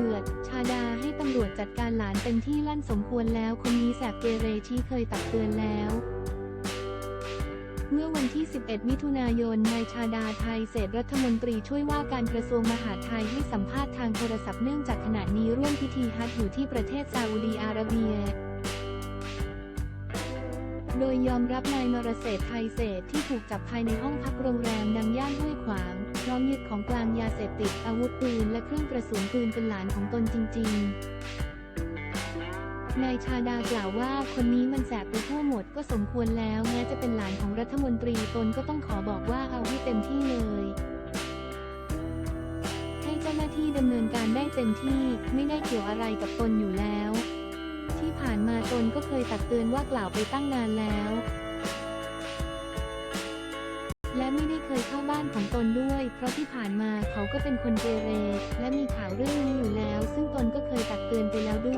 เดือด ชาดาให้ตำรวจจัดการหลานเป็นที่ลั่นสมควรแล้วคนนี้แสบเกเรชี้เคยตักเตือนแล้วเมื่อวันที่ 11 มิถุนายน นายชาดาไทยเศษรัฐมนตรีช่วยว่าการกระทรวงมหาดไทยให้สัมภาษณ์ทางโทรศัพท์เนื่องจากขณะนี้ร่วมพิธีฮัจญ์อยู่ที่ประเทศซาอุดีอาระเบีย โดยยอมรับนายนรเศรษฐไทยเศษที่ถูกจับภายในห้องพักโรงแรมดังย่านห้วยขวาง มยึดของกลางยาเสพติดอาวุธปืนและเครื่องกระสุนปืนเป็นหลานของตนจริง ๆ นายชาดากล่าวว่าคนนี้มันแสบไปทั่วหมดก็สมควรแล้วแม้จะเป็นหลานของรัฐมนตรีตนก็ต้องขอบอกว่าเอาให้เต็มที่เลยให้เจ้าหน้าที่ดำเนินการได้เต็มที่ไม่ได้เกี่ยวอะไรกับตนอยู่แล้ว ที่ผ่านมาตนก็เคยตักเตือนว่ากล่าวไปตั้งนานแล้ว และไม่ได้เคยเข้าบ้านของตนด้วย เพราะที่ผ่านมาเขาก็เป็นคนเกเร และมีข่าวเรื่องนี้อยู่แล้ว ซึ่งตนก็เคยตักเตือนไปแล้วด้วย